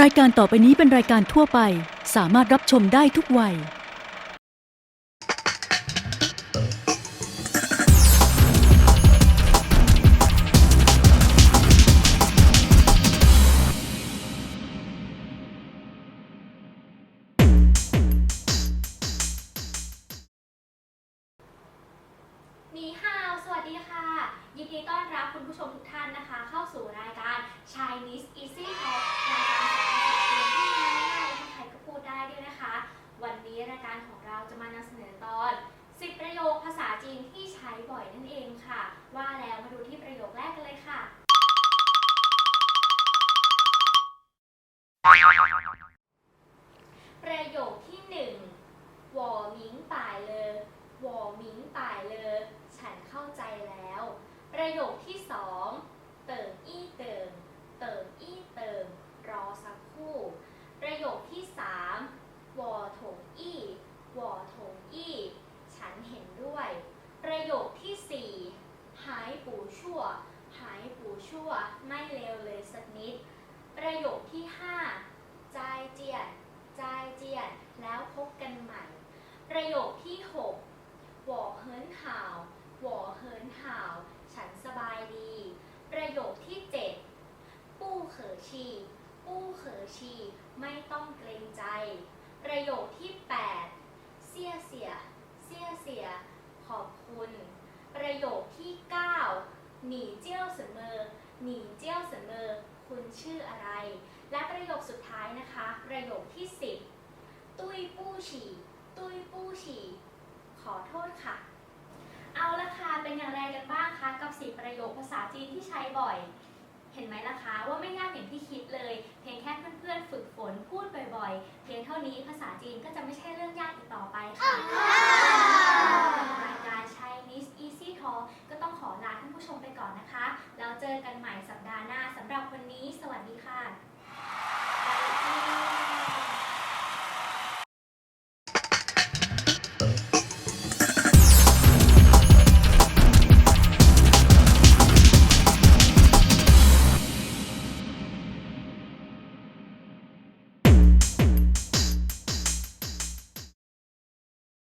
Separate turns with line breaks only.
รายการต่อไปนี้เป็นรายการทั่วไป สามารถรับชมได้ทุกวัย
นีฮาว สวัสดีค่ะ ยินดีต้อนรับคุณผู้ชมทุกท่านนะคะ ประโยคที่หนึ่งวอหมิงป่ายเลยวอหมิงป่ายเลอฉันเข้าใจแล้ว ประโยคที่สองเติงอี้เติงเติงอี้เติงรอสักครู่ ประโยคที่สามวอถงอี้วอถงอี้ ฉันเห็นด้วย ประโยคที่สี่หายปูชั่ว หายปูชั่ว ไม่เลวเลยสักนิด ประโยคที่ห้าจายเจียน จายเจียน แล้วพบกันใหม่ ประโยคที่หกหวอเฮินห่าวหวอเฮินห่าว ฉันสบายดี ประโยคที่เจ็ดปู้เขอชี ปู้เขอชี ไม่ต้องเกรงใจ ประโยคที่แปดเสียเสีย เสียเสีย ขอบคุณ ประโยคที่เก้าหนีเจี้ยวเสมอ หนีเจี้ยวเสมอ คุณชื่ออะไร และประโยคสุดท้ายนะคะ ประโยคที่ 10 ตุ้ยปู้ฉี่ ตุ้ยปู้ฉี่ ขอโทษค่ะ เอาละค่ะ เป็นอย่างไรกันบ้างคะ กับสีประโยคภาษาจีนที่ใช้บ่อย เห็นไหมล่ะคะ ว่าไม่ยากอย่างที่คิดเลย เพียงแค่เพื่อนๆฝึกฝ นี้ภาษาจีนก็จะไม่ใช่เรื่องยากอีกต่อไปค่ะรายการ Chinese Easy Talk ก็ต้องขอลาท่านผู้ชมไปก่อนนะคะ แล้วเจอกันใหม่สัปดาห์หน้าสำหรับวันนี้ สวัสดีค่ะ